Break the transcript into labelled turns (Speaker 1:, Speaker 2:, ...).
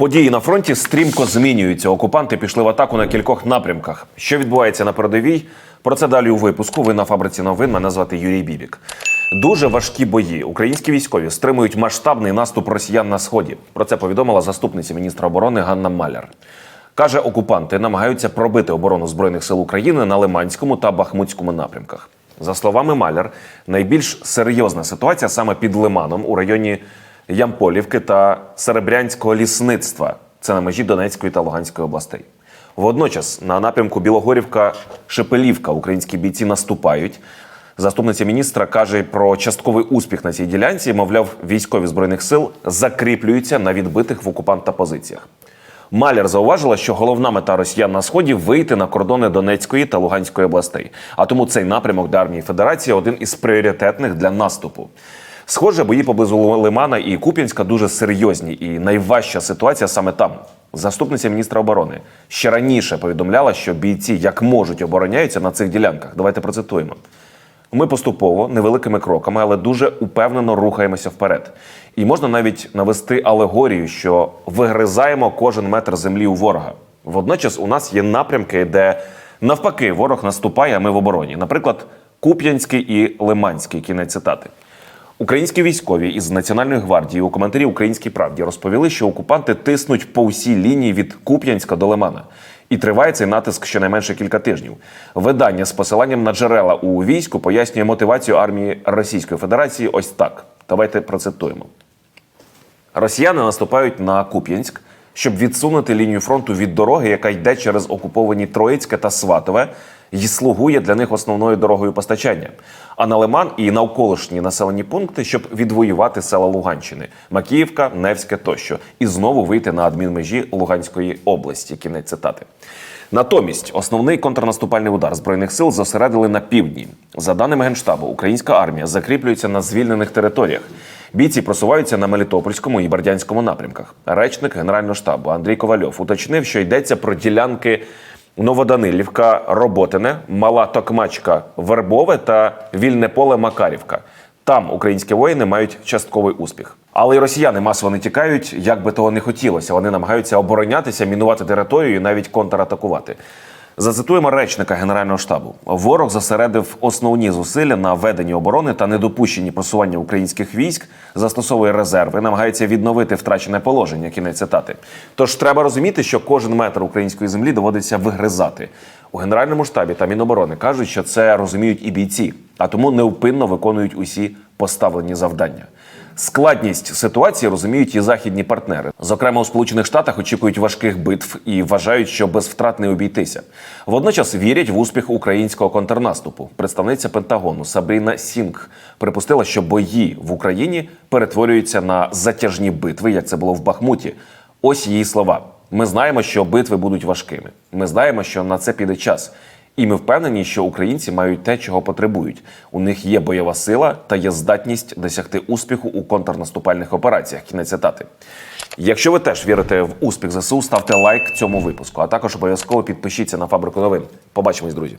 Speaker 1: Події на фронті стрімко змінюються. Окупанти пішли в атаку на кількох напрямках. Що відбувається на передовій? Про це далі у випуску. Ви на фабриці новин. Мене звати Юрій Бібік. Дуже важкі бої. Українські військові стримують масштабний наступ росіян на сході. Про це повідомила заступниця міністра оборони Ганна Маляр. Каже, окупанти намагаються пробити оборону збройних сил України на Лиманському та Бахмутському напрямках. За словами Маляр, найбільш серйозна ситуація саме під Лиманом у районі Ямполівки та Серебрянського лісництва. Це на межі Донецької та Луганської областей. Водночас на напрямку Білогорівка-Шепелівка українські бійці наступають. Заступниця міністра каже про частковий успіх на цій ділянці. Мовляв, військові збройних сил закріплюються на відбитих в окупанта позиціях. Маляр зауважила, що головна мета росіян на сході вийти на кордони Донецької та Луганської областей. А тому цей напрямок для армії Федерації один із пріоритетних для наступу. Схоже, бої поблизу Лимана і Куп'янська дуже серйозні, і найважча ситуація саме там. Заступниця міністра оборони ще раніше повідомляла, що бійці як можуть обороняються на цих ділянках. Давайте процитуємо. Ми поступово невеликими кроками, але дуже упевнено рухаємося вперед. І можна навіть навести алегорію, що вигризаємо кожен метр землі у ворога. Водночас у нас є напрямки, де навпаки ворог наступає, а ми в обороні. Наприклад, Куп'янський і Лиманський. Кінець цитати. Українські військові із Національної гвардії у коментарі Українській правді розповіли, що окупанти тиснуть по всій лінії від Куп'янська до Лимана. І триває цей натиск щонайменше кілька тижнів. Видання з посиланням на джерела у війську пояснює мотивацію армії Російської Федерації ось так. Давайте процитуємо. Росіяни наступають на Куп'янськ, щоб відсунути лінію фронту від дороги, яка йде через окуповані Троїцьке та Сватове, і слугує для них основною дорогою постачання. А на Лиман і навколишні населені пункти, щоб відвоювати села Луганщини, Макіївка, Невське тощо, і знову вийти на адмінмежі Луганської області. Кінець цитати. Натомість основний контрнаступальний удар збройних сил зосередили на півдні. За даними генштабу, українська армія закріплюється на звільнених територіях. Бійці просуваються на Мелітопольському і Бердянському напрямках. Речник Генерального штабу Андрій Ковальов уточнив, що йдеться про ділянки Новоданилівка, Роботине, Мала Токмачка, Вербове та Вільне поле Макарівка. Там українські воїни мають частковий успіх. Але й росіяни масово не тікають, як би того не хотілося. Вони намагаються оборонятися, мінувати територію і навіть контратакувати. Зацитуємо речника Генерального штабу: ворог зосередив основні зусилля на веденні оборони та недопущенні просування українських військ, застосовує резерви, намагається відновити втрачене положення. Кінець цитати. Тож треба розуміти, що кожен метр української землі доводиться вигризати. У генеральному штабі та міноборони кажуть, що це розуміють і бійці, а тому невпинно виконують усі поставлені завдання. Складність ситуації розуміють і західні партнери. Зокрема, у Сполучених Штатах очікують важких битв і вважають, що без втрат не обійтися. Водночас вірять в успіх українського контрнаступу. Представниця Пентагону Сабріна Сінг припустила, що бої в Україні перетворюються на затяжні битви, як це було в Бахмуті. Ось її слова. Ми знаємо, що битви будуть важкими. Ми знаємо, що на це піде час. І ми впевнені, що українці мають те, чого потребують. У них є бойова сила та є здатність досягти успіху у контрнаступальних операціях. Кінець цитати. Якщо ви теж вірите в успіх ЗСУ, ставте лайк цьому випуску, а також обов'язково підпишіться на фабрику новин. Побачимось, друзі.